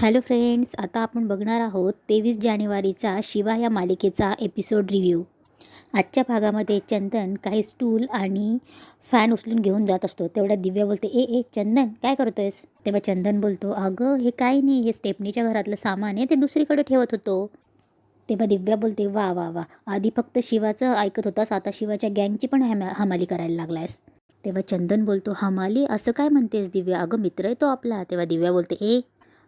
Hello friends आता आपण बघणार आहोत तेवीस जानेवारीचा शिवा या मालिकेचा एपिसोड रिव्ह्यू आजच्या भागामध्ये चंदन काही स्टूल आणि फॅन उचलून घेऊन जात असतो. तेवढ्या दिव्या बोलते ए ए चंदन काय करतोयस? तेव्हा चंदन बोलतो अगं हे काय नाही हे स्टेपनीच्या घरातलं सामान आहे ते दुसरीकडे ठेवत होतो. तेव्हा दिव्या बोलते वा वा वा आधी फक्त शिवाचं ऐकत होतास आता शिवाच्या गँगची पण हमा हमाली करायला लागलायस. तेव्हा चंदन बोलतो हमाली? असं काय म्हणतेस दिव्या? अगं मित्र आहे तो आपला. तेव्हा दिव्या बोलते ए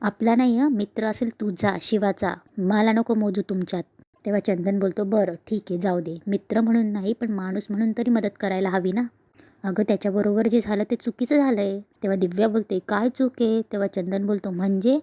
आपला नाही हं. मित्र असेल तुझा शिवाचा. मला नको मोजू तुमच्यात. तेव्हा चंदन बोलतो बरं ठीक आहे जाऊ दे. मित्र म्हणून नाही पण माणूस म्हणून तरी मदत करायला हवी ना? अगं त्याच्याबरोबर जे झालं ते चुकीचं झालं आहे तेव्हा दिव्या बोलते काय चूक आहे? तेव्हा चंदन बोलतो म्हणजे?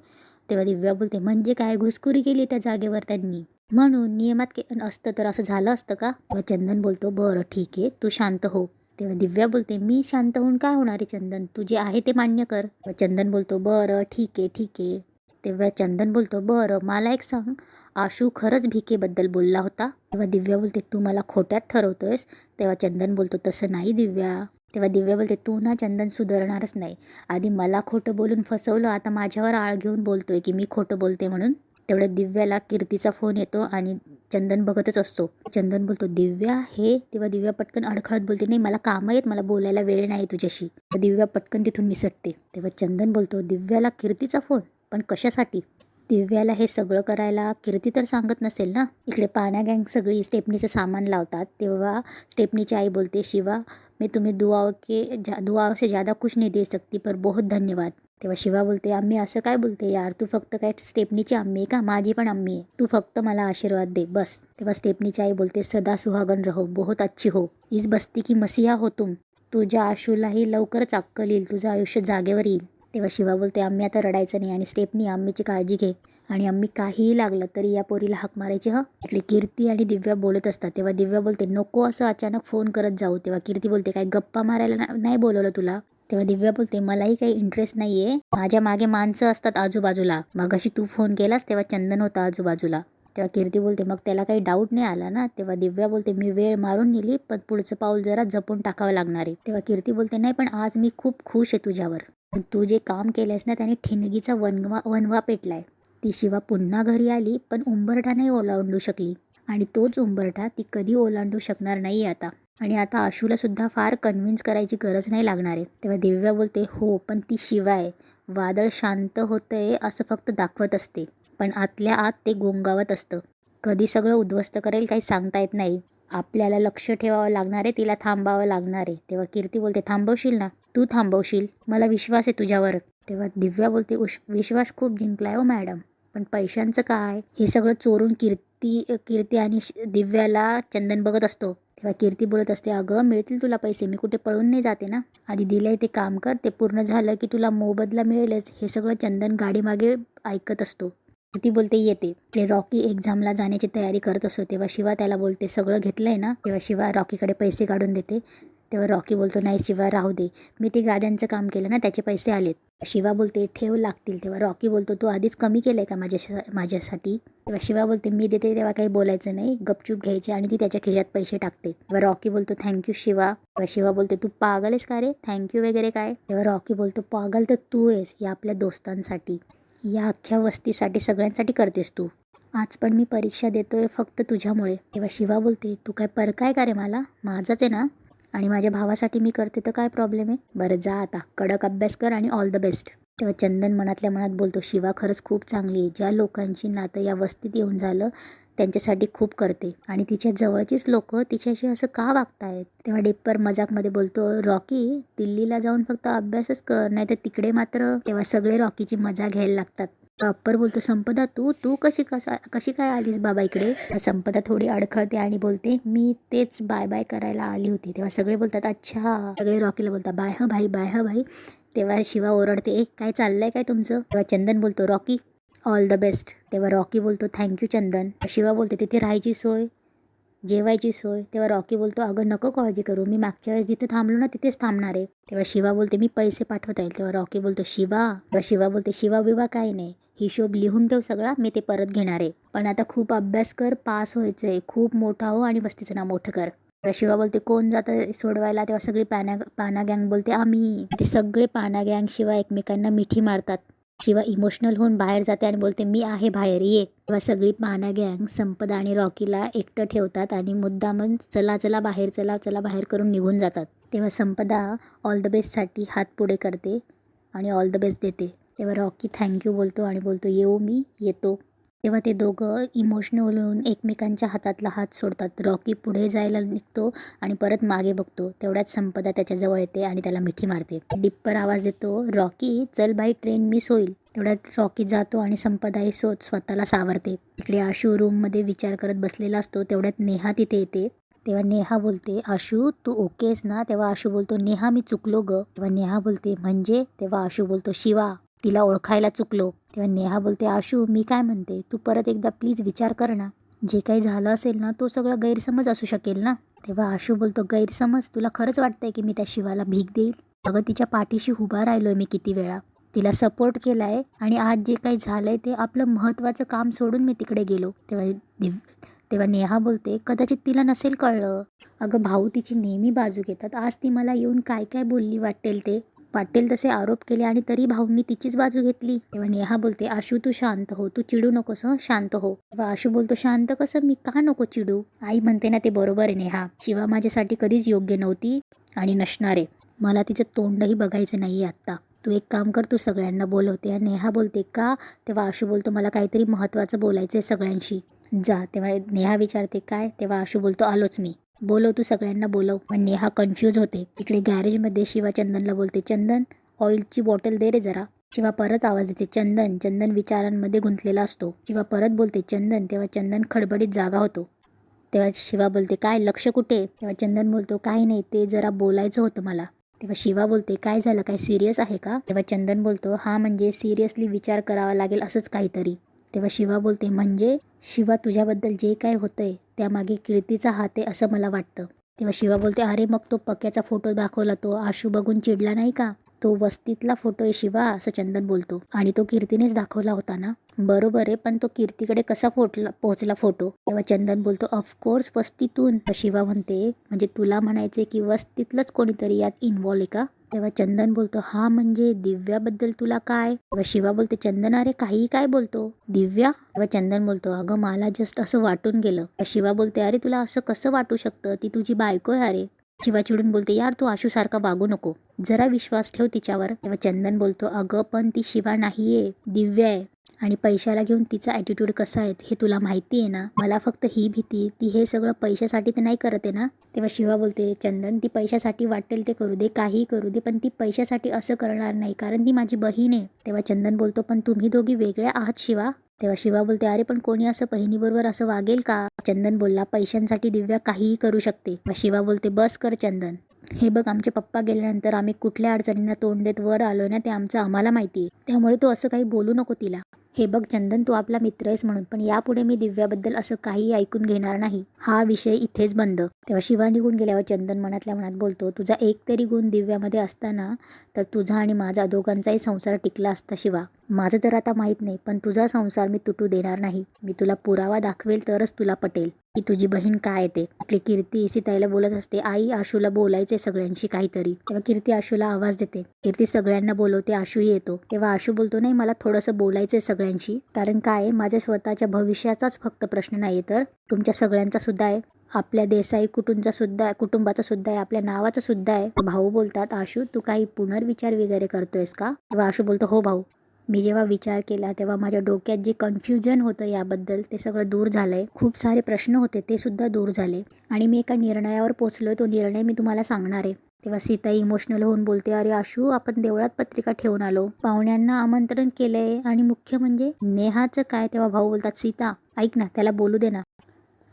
तेव्हा दिव्या बोलते म्हणजे काय? घुसखोरी केली त्या जागेवर त्यांनी. म्हणून नियमात के असतं तर असं झालं असतं का? तेव्हा चंदन बोलतो बरं ठीक आहे. तू शांत हो. तेव्हा दिव्या बोलते मी शांत होऊन काय होणार आहे चंदन? तू जे आहे ते मान्य कर. व चंदन बोलतो बरं ठीक आहे ठीक आहे. तेव्हा चंदन बोलतो बरं मला एक सांग. आशू खरंच भिकेबद्दल बोलला होता? तेव्हा दिव्या बोलते तू मला खोट्यात ठरवतोयस. तेव्हा चंदन बोलतो तसं नाही दिव्या. तेव्हा दिव्या बोलते तू ना चंदन सुधारणारच नाही. आधी मला खोटं बोलून फसवलं आता माझ्यावर आळ घेऊन बोलतोय की मी खोटं बोलते म्हणून. तेवढ्या दिव्याला कीर्तीचा फोन येतो आणि चंदन बघतच असतो. चंदन बोलतो दिव्या हे तेव्हा दिव्या पटकन अडखळत बोलते नाही मला कामं आहेत मला बोलायला वेळ नाही तुझ्याशी. दिव्या पटकन तिथून निसटते. तेव्हा चंदन बोलतो दिव्याला कीर्तीचा फोन पण कशासाठी? दिव्याला हे सगळं करायला कीर्ती तर सांगत नसेल ना? इकडे पाण्या गँग सगळी स्टेपनीचं सामान लावतात. तेव्हा स्टेपनीची आई बोलते शिवा मी तुम्ही दुआओं के जा दुआओं से ज़्यादा कुछ नहीं दे सकती पर बहुत धन्यवाद। तेव्हा शिवा बोलते आम्ही असं काय बोलते यार? तू फक्त काय स्टेपनीची आम्ही आहे का? माझी पण आम्ही आहे. तू फक्त मला आशीर्वाद दे बस. तेव्हा स्टेपनीची आई बोलते सदा सुहागन रहो बहुत अच्छी हो. इस बस्ती की मसिहा हो तुम. तुझ्या आशूलाही लवकरच अक्कल येईल तुझं आयुष्य जागेवर येईल. तेव्हा शिवा बोलते आम्ही आता रडायचं नाही आणि स्टेपनी आम्हीची काळजी घे. आणि आम्ही काहीही लागलं तरी या पोरीला हाक मारायची हं. इकडे कीर्ती आणि दिव्या बोलत असतात. तेव्हा दिव्या बोलते नको असं अचानक फोन करत जाऊ. तेव्हा कीर्ती बोलते काय गप्पा मारायला ना- नाही बोलवलं तुला. तेव्हा दिव्या बोलते मलाही काही इंटरेस्ट नाही आहे माझ्या मागे माणसं असतात आजूबाजूला. मगाशी तू फोन केलास तेव्हा चंदन होता आजूबाजूला. तेव्हा कीर्ती बोलते मग त्याला काही डाऊट नाही आला ना? तेव्हा दिव्या बोलते मी वेळ मारून नेली पण पुढचं पाऊल जरा जपून टाकावं लागणार आहे. तेव्हा कीर्ती बोलते नाही पण आज मी खूप खुश आहे तुझ्यावर. तू जे काम केलंयस ना त्याने ठिणगीचा वनवा वनवा पेटलाय. ती शिवा पुन्हा घरी आली पण उंबरठा नाही ओलांडू शकली. आणि तोच उंबरठा ती कधी ओलांडू शकणार नाही आता. आणि आता आशूला सुद्धा फार कन्व्हिन्स करायची गरज नाही लागणार आहे. तेव्हा दिव्या बोलते हो पण ती शिवाय वादळ शांत होतंय असं फक्त दाखवत असते. पण आतल्या आत ते गोंगावत असतं. कधी सगळं उद्ध्वस्त करेल काही सांगता येत नाही. आपल्याला लक्ष ठेवावं लागणार आहे तिला थांबावं लागणार आहे. तेव्हा कीर्ती बोलते थांबवशील ना? तू थांबवशील. मला विश्वास आहे तुझ्यावर. तेव्हा दिव्या बोलते उश विश्वास खूप जिंकलाय हो मॅडम. पण पैशांचं काय? हे सगळं चोरून कीर्ती कीर्ती आणि श- दिव्याला चंदन बघत असतो. तेव्हा कीर्ती बोलत असते अगं मिळतील तुला पैसे? मी कुठे पळून नाही जाते ना? आधी दिलंय ते काम कर. ते पूर्ण झालं की तुला मोबदला मिळेलच. हे सगळं चंदन गाडीमागे ऐकत असतो. कीर्ती बोलते येते. ते रॉकी एक्झामला जाण्याची तयारी करत असतो. तेव्हा शिवा त्याला बोलते सगळं घेतलंय ना? तेव्हा शिवा रॉकीकडे पैसे काढून देते. तेव्हा रॉकी बोलतो नाही शिवा राहू दे. मी ते गाद्यांचं काम केलं ना त्याचे पैसे आलेत. शिवा बोलते ठेव लागतील. तेव्हा रॉकी बोलतो तू आधीच कमी केलं आहे का माझ्या माझ्यासाठी? तेव्हा शिवा बोलते मी देते तेव्हा काही बोलायचं नाही. गपचूप घ्यायचे आणि ती त्याच्या खिशात पैसे टाकते. तेव्हा रॉकी बोलतो थँक्यू शिवा. तेव्हा शिवा बोलते तू पागल आहेस का रे? थँक्यू वगैरे काय? तेव्हा रॉकी बोलतो पागल तर तू आहेस या आपल्या दोस्तांसाठी. या अख्ख्या वस्तीसाठी सगळ्यांसाठी करतेस तू. आज पण मी परीक्षा देतोय फक्त तुझ्यामुळे. तेव्हा शिवा बोलते तू काय परकाय का रे मला? माझाच आहे ना? आणि माझ्या भावासाठी मी करते तर काय प्रॉब्लेम आहे? बरं जा आता. कडक अभ्यास कर आणि ऑल द बेस्ट तेव्हा चंदन मनातल्या मनात बोलतो शिवा खरंच खूप चांगली आहे. ज्या लोकांची नातं या वस्तीत येऊन झालं त्यांच्यासाठी खूप करते. आणि तिच्या जवळचीच लोक तिच्याशी असं का वागतायत? तेव्हा डिप्पर मजाकमध्ये बोलतो रॉकी दिल्लीला जाऊन फक्त अभ्यासच कर. नाही तर तिकडे मात्र तेव्हा सगळे रॉकीची मजा घ्यायला लागतात. अप्पर बोलतो संपदा तू तू कशी कसा कशी काय आलीस बाबा इकडे? संपदा थोडी अडखळते आणि बोलते मी तेच बाय बाय करायला आली होती. तेव्हा सगळे बोलतात अच्छा. सगळे रॉकीला बोलतात बाय ह भाई बाय ह भाई. तेव्हा शिवा ओरडते ए काय चाललंय काय तुमचं? तेव्हा चंदन बोलतो रॉकी ऑल द बेस्ट तेव्हा रॉकी बोलतो थँक्यू चंदन. शिवा बोलते तिथे राहायची सोय? जेवायची सोय. तेव्हा रॉकी बोलतो अगं नको काळजी करू. मी मागच्या वेळेस जिथे थांबलो ना तिथेच थांबणार आहे. तेव्हा शिवा बोलते मी पैसे पाठवता येईल. तेव्हा रॉकी बोलतो शिवा. तेव्हा शिवा बोलते शिवा बिवा काय नाही. हिशोब लिहून ठेव सगळा मी ते परत घेणार आहे. पण आता खूप अभ्यास कर पास व्हायचं आहे खूप मोठा हो आणि वस्तीचं नाव मोठं कर. शिवा बोलते कोण जातं सोडवायला? तेव्हा सगळी पाना पाना गँग बोलते आम्ही. ते सगळे पाना गँग शिवाय एकमेकांना मिठी मारतात. शिवा इमोशनल होऊन बाहेर जाते आणि बोलते मी आहे बाहेर ये. तेव्हा सगळी पाना गँग संपदा आणि रॉकीला एकटं ठेवतात आणि मुद्दामन चला चला बाहेर चला चला बाहेर करून निघून जातात. तेव्हा संपदा ऑल द बेस्टसाठी हात पुढे करते आणि ऑल द बेस्ट देते. तेव्हा रॉकी थँक्यू बोलतो आणि बोलतो येऊ मी येतो. तेव्हा ते दोघं इमोशनल होऊन एकमेकांच्या हातातला हात सोडतात. रॉकी पुढे जायला निघतो आणि परत मागे बघतो. तेवढ्यात संपदा त्याच्याजवळ येते आणि त्याला मिठी मारते. डिप्पर आवाज येतो रॉकी चल बाई ट्रेन मिस होईल. तेवढ्यात रॉकी जातो आणि संपदाही सो स्वतःला सावरते. इकडे आशू रूममध्ये विचार करत बसलेला असतो. तेवढ्यात नेहा तिथे येते. तेव्हा नेहा बोलते आशू तू ओकेस ना? तेव्हा आशू बोलतो नेहा मी चुकलो ग. तेव्हा नेहा बोलते म्हणजे? तेव्हा आशू बोलतो शिवा. तिला ओळखायला चुकलो. तेव्हा नेहा बोलते आशू मी काय म्हणते? तू परत एकदा प्लीज विचार कर ना. जे काही झालं असेल ना तो सगळा गैरसमज असू शकेल ना? तेव्हा आशू बोलतो गैरसमज? तुला खरंच वाटतंय की मी त्या शिवाला भीक देईल? अगं तिच्या पाठीशी उभा राहिलोय मी किती वेळा. तिला सपोर्ट केलाय आणि आज जे काही झालंय ते आपलं महत्त्वाचं काम सोडून मी तिकडे गेलो. तेव्हा दिव तेव्हा नेहा बोलते कदाचित तिला नसेल कळलं. अगं भाऊ तिची नेहमी बाजू घेतात. आज ती मला येऊन काय काय बोलली वाटेल ते? वाटेल तसे आरोप केले आणि तरी भाऊंनी तिचीच बाजू घेतली. तेव्हा नेहा बोलते आशू तू शांत हो तू चिडू नकोस हं शांत हो. तेव्हा आशू बोलतो शांत कसं? मी का नको चिडू? आई म्हणते ना ते बरोबर आहे नेहा. शिवा माझ्यासाठी कधीच योग्य नव्हती आणि नसणार. आहे मला तिचं तोंडही बघायचं नाही आत्ता. तू एक काम कर तू सगळ्यांना बोलवते आणि नेहा बोलते का? तेव्हा आशू बोलतो मला काहीतरी महत्त्वाचं बोलायचं आहे सगळ्यांशी. जा. तेव्हा नेहा विचारते काय? तेव्हा आशू बोलतो आलोच मी. बोलव तू सगळ्यांना बोलव. पण नेहा कन्फ्यूज होते. इकडे गॅरेजमध्ये शिवा चंदनला बोलते चंदन ऑइलची बॉटल दे रे जरा. शिवा परत आवाज येते चंदन चंदन विचारांमध्ये गुंतलेला असतो. शिवा परत बोलते चंदन तेव्हा चंदन खडबडीत जागा होतो. तेव्हा शिवा बोलते काय लक्ष कुठे? तेव्हा चंदन बोलतो काही नाही ते जरा बोलायचं होतं मला. तेव्हा शिवा बोलते काय झालं? काय सिरियस आहे का? तेव्हा चंदन बोलतो हा म्हणजे सिरियसली विचार करावा लागेल असंच काहीतरी. तेव्हा शिवा बोलते म्हणजे शिवा तुझ्याबद्दल जे काय होतंय त्यामागे कीर्तीचा हात आहे असं मला वाटतं. तेव्हा शिवा बोलते अरे मग तो पक्याचा फोटो दाखवला तो. आशू बघून चिडला नाही का? तो वस्तीतला फोटो आहे शिवा असं चंदन बोलतो. आणि तो कीर्तीनेच दाखवला होता ना? बरोबर आहे पण तो कीर्तीकडे कसा फोटला पोहोचला फोटो? तेव्हा चंदन बोलतो ऑफकोर्स वस्तीतून. शिवा म्हणते म्हणजे तुला म्हणायचे की वस्तीतलंच कोणीतरी यात इन्व्हॉल्व आहे का? तेव्हा चंदन बोलतो हा म्हणजे दिव्याबद्दल तुला काय? तेव्हा शिवा बोलते चंदन अरे काही काय बोलतो. दिव्या? तेव्हा चंदन बोलतो अगं मला जस्ट असं वाटून गेलं. शिवा बोलते अरे तुला असं कसं वाटू शकतं? ती तुझी बायको आहे अरे. शिवा चिडून बोलते यार तू आशूसारखा वागू नको. जरा विश्वास ठेव तिच्यावर. तेव्हा चंदन बोलतो अगं पण ती शिवा नाहीये दिव्या आहे. आणि पैशाला घेऊन तिचा ॲटिट्यूड कसा आहे हे तुला माहिती आहे ना? मला फक्त ही भीती ती हे सगळं पैशासाठी तर नाही करत आहे ना? तेव्हा शिवा बोलते चंदन ती पैशासाठी वाटेल ते करू दे काही करू दे पण ती पैशासाठी असं करणार नाही कारण ती माझी बहीण आहे. तेव्हा चंदन बोलतो पण तुम्ही दोघी वेगळ्या आहात शिवा. तेव्हा शिवा बोलते अरे पण कोणी असं बहिणीबरोबर असं वागेल का? चंदन बोलला पैशांसाठी दिव्या काहीही करू शकते. शिवा बोलते बस कर चंदन. हे बघ आमचे पप्पा गेल्यानंतर आम्ही कुठल्या अडचणींना तोंड देत वर आलो ना ते आमचं आम्हाला माहिती आहे. त्यामुळे तू असं काही बोलू नको तिला. हे बघ चंदन तू आपला मित्र आहेस म्हणून पण यापुढे मी दिव्याबद्दल असं काही ऐकून घेणार नाही. हा विषय इथेच बंद. तेव्हा शिवा निघून गेल्यावर चंदन मनातल्या मनात बोलतो तुझा एक तरी गुण दिव्यामध्ये असताना तर तुझा आणि माझा दोघांचाही संसार टिकला असता शिवा. माझं तर आता माहीत नाही पण तुझा संसार मी तुटू देणार नाही. मी तुला पुरावा दाखवेल तरच तुला पटेल. की तुझी बहीण काय ते? आपली कीर्ती सीताईला बोलत असते आई आशूला बोलायचे सगळ्यांशी काहीतरी. तेव्हा कीर्ती आशूला आवाज देते. कीर्ती सगळ्यांना बोलवते आशूही येतो. तेव्हा आशू बोलतो नाही मला थोडंसं बोलायचंय सगळ्यांशी. कारण काय आहे, माझ्या स्वतःच्या भविष्याचाच फक्त प्रश्न नाही तर. तुमच्या सगळ्यांचा सुद्धा आहे. आपल्या देसाई कुटुंबचा सुद्धा आहे कुटुंबाचा सुद्धा आहे आपल्या नावाचा सुद्धा आहे. भाऊ बोलतात आशू तू काही पुनर्विचार वगैरे करतोयस का? तेव्हा आशू बोलतो हो भाऊ. मी जेव्हा विचार केला तेव्हा माझ्या डोक्यात जे कन्फ्युजन होतं याबद्दल ते सगळं दूर झालं आहे खूप सारे प्रश्न होते ते सुद्धा दूर झाले. आणि मी एका निर्णयावर पोचलो तो निर्णय मी तुम्हाला सांगणार आहे. तेव्हा सीता इमोशनल होऊन बोलते अरे आशू आपण देवळात पत्रिका ठेवून आलो. पाहुण्यांना आमंत्रण केलंय आणि मुख्य म्हणजे नेहाचं काय? तेव्हा भाऊ बोलतात सीता ऐक ना त्याला बोलू दे ना.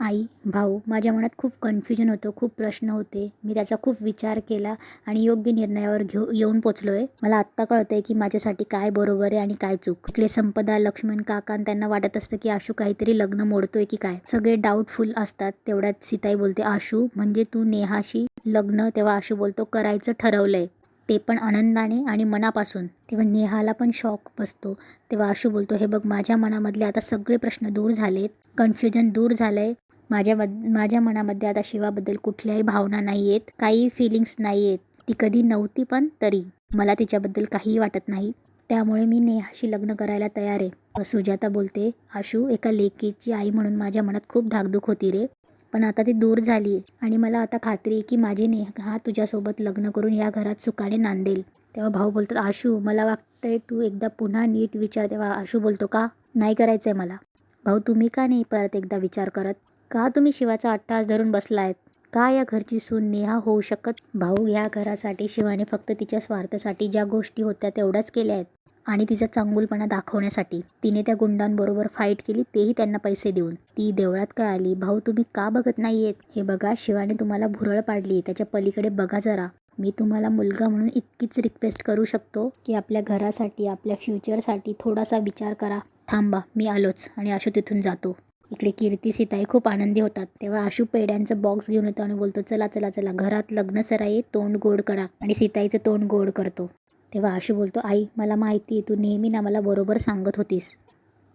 आई भाऊ माझ्या मनात खूप कन्फ्युजन होतं खूप प्रश्न होते. मी त्याचा खूप विचार केला आणि योग्य निर्णयावर घेऊ येऊन पोचलो आहे मला आत्ता कळतं आहे की माझ्यासाठी काय बरोबर आहे आणि काय चूक. इकडे संपदा लक्ष्मण काका त्यांना वाटत असतं की आशू काहीतरी लग्न मोडतोय की काय. सगळे डाऊटफुल असतात. तेवढ्यात सीताई बोलते आशू म्हणजे तू नेहाशी लग्न तेव्हा आशू बोलतो करायचं ठरवलंय. ते पण आनंदाने आणि मनापासून. तेव्हा नेहाला पण शॉक बसतो. तेव्हा आशू बोलतो हे बघ माझ्या मनामधले आता सगळे प्रश्न दूर झालेत. कन्फ्युजन दूर झालंय. माझ्या माझ्या मनामध्ये आता शिवाबद्दल कुठल्याही भावना नाही आहेत काही फिलिंग्स नाही आहेत ती कधी नव्हती पण तरी. मला तिच्याबद्दल काहीही वाटत नाही. त्यामुळे मी नेहाशी लग्न करायला तयार आहे. सुजाता बोलते आशू एका लेकीची आई म्हणून माझ्या मनात खूप धाकधूक होती रे. पण आता ती दूर झाली आहे आणि मला आता खात्री आहे की माझी नेहा हा तुझ्यासोबत लग्न करून या घरात सुखाने नांदेल. तेव्हा भाऊ बोलतात आशू मला वाटतंय तू एकदा पुन्हा नीट विचार तेव्हा आशू बोलतो का? नाही करायचं आहे मला. भाऊ तुम्ही का नाही परत एकदा विचार करत? का तुम्ही शिवाचा अट्टास धरून बसलायत? का या घरची सून नेहा होऊ शकत? भाऊ ह्या घरासाठी शिवाने फक्त तिच्या स्वार्थासाठी ज्या गोष्टी होत्या तेवढ्याच केल्या आहेत. आणि तिचा चांगुलपणा दाखवण्यासाठी तिने त्या गुंडांबरोबर फाईट केली तेही त्यांना पैसे देऊन. ती देवळात काय आली? भाऊ तुम्ही का बघत नाहीयेत? हे बघा शिवाने तुम्हाला भुरळ पाडली. त्याच्या पलीकडे बघा जरा. मी तुम्हाला मुलगा म्हणून इतकीच रिक्वेस्ट करू शकतो की आपल्या घरासाठी आपल्या फ्युचरसाठी थोडासा विचार करा. थांबा मी आलोच आणि अशो तिथून जातो. इकडे कीर्ती सीताई खूप आनंदी होतात. तेव्हा आशू पेड्यांचं बॉक्स घेऊन येतो आणि बोलतो चला चला चला घरात लग्न सराई तोंड गोड करा. आणि सीताईचं तोंड गोड करतो. तेव्हा आशू बोलतो आई मला माहिती आहे तू नेहमी ना मला बरोबर सांगत होतीस.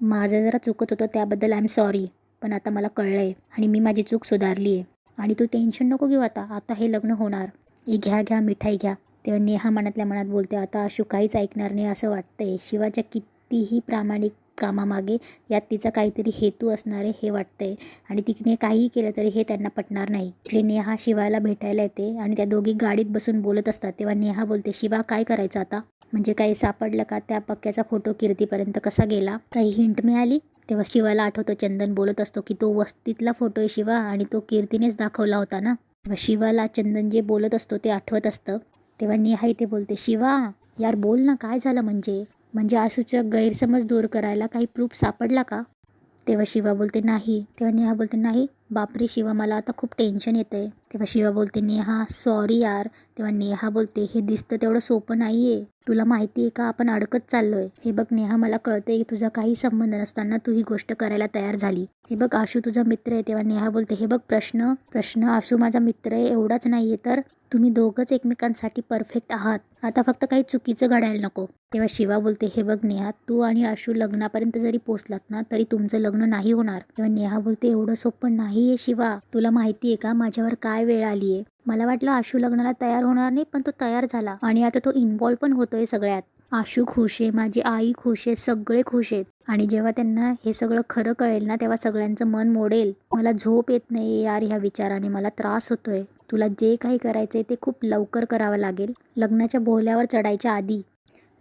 माझं जरा चुकत होतं त्याबद्दल आय एम सॉरी पण आता मला कळलं आहे आणि मी माझी चूक सुधारली आहे. आणि तू टेन्शन नको घेऊ आता आता हे लग्न होणार. हे घ्या घ्या मिठाई घ्या. तेव्हा नेहा मनातल्या मनात बोलते आता आशू काहीच ऐकणार नाही असं वाटतंय. शिवाच्या कितीही प्रामाणिक कामामागे यात तिचा काहीतरी हेतू असणार आहे हे वाटतंय. आणि तिने काहीही केलं तरी हे त्यांना पटणार नाही. तिकडे नेहा शिवाला भेटायला येते आणि त्या दोघी गाडीत बसून बोलत असतात. तेव्हा नेहा बोलते शिवा काय करायचं आता? म्हणजे काही सापडलं का? त्या पक्क्याचा फोटो कीर्तीपर्यंत कसा गेला? काही हिंट मिळाली? तेव्हा शिवाला आठवतो चंदन बोलत असतो की तो वस्तीतला फोटो आहे शिवा आणि तो कीर्तीनेच दाखवला होता ना? तेव्हा शिवाला चंदन जे बोलत असतो ते आठवत असतं. तेव्हा नेहा इथे बोलते शिवा यार बोल ना काय झालं म्हणजे? म्हणजे आसूचा गैरसमज दूर करायला काही प्रूफ सापडला का? तेव्हा शिवा बोलते नाही. तेव्हा नेहा बोलते नाही. बापरे शिवा मला आता खूप टेन्शन येतं आहे तेव्हा शिवा बोलते नेहा सॉरी यार. तेव्हा नेहा बोलते हे दिसतं तेवढं सोपं नाही आहे तुला माहिती आहे का आपण अडकत चाललोय. हे बघ नेहा मला कळतंय की तुझा काही संबंध नसताना तू ही गोष्ट करायला तयार झाली. हे बघ आशू तुझा मित्र आहे. तेव्हा नेहा बोलते हे बघ प्रश्न प्रश्न आशू माझा मित्र आहे एवढाच नाही आहे तर? तुम्ही दोघंच एकमेकांसाठी परफेक्ट आहात. आता फक्त काही चुकीचं घडायला नको. तेव्हा शिवा बोलते हे बघ नेहा तू आणि आशू लग्नापर्यंत जरी पोचलात ना तरी तुमचं लग्न नाही होणार. तेव्हा नेहा बोलते एवढं सोपं नाही आहे शिवा. तुला माहिती आहे का माझ्यावर काय वेळ आली आहे मला वाटलं आशू लग्नाला तयार होणार नाही पण तो तयार झाला. आणि आता तो इन्व्हॉल्व पण होतोय सगळ्यात. आशू खुश आहे माझी आई खुश आहे सगळे खुश आहेत. आणि जेव्हा त्यांना हे सगळं खरं कळेल ना तेव्हा सगळ्यांचं मन मोडेल. मला झोप येत नाही यार ह्या विचाराने मला त्रास होतोय. तुला जे काही करायचंय ते खूप लवकर करावं लागेल. लग्नाच्या बोहल्यावर चढायच्या आधी.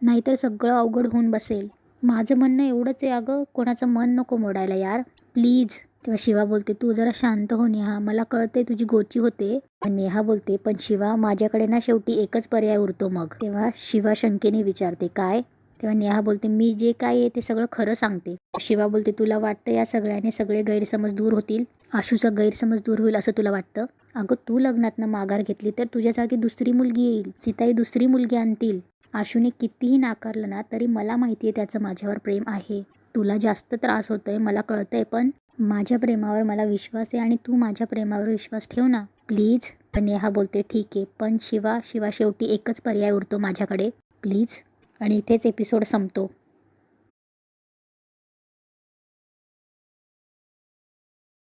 नाहीतर सगळं अवघड होऊन बसेल. माझं म्हणणं एवढंच आहे अगं कोणाचं मन नको मोडायला यार. प्लीज. तेव्हा शिवा बोलते तू जरा शांत हो नेहा. मला कळते तुझी गोची होते. नेहा बोलते पण शिवा माझ्याकडे ना शेवटी एकच पर्याय उरतो मग. तेव्हा शिवा शंकेने विचारते काय? तेव्हा नेहा बोलते मी जे काय आहे ते सगळं खरं सांगते. शिवा बोलते तुला वाटतं या सगळ्याने सगळे गैरसमज दूर होतील? आशूचा गैरसमज दूर होईल असं तुला वाटतं? अगं तू लग्नातनं माघार घेतली तर तुझ्या जागी दुसरी मुलगी येईल. सीताई दुसरी मुलगी आणतील. आशूने कितीही नाकारलं ना तरी मला माहिती आहे त्याचं माझ्यावर प्रेम आहे. तुला जास्त त्रास होतोय मला कळतंय पण माझ्या प्रेमावर मला विश्वास आहे आणि तू माझ्या प्रेमावर विश्वास ठेव ना. प्लीज. नेहा बोलते ठीक आहे पण शिवा शिवा शेवटी एकच पर्याय उरतो माझ्याकडे. प्लीज. आणि इथेच एपिसोड संपतो.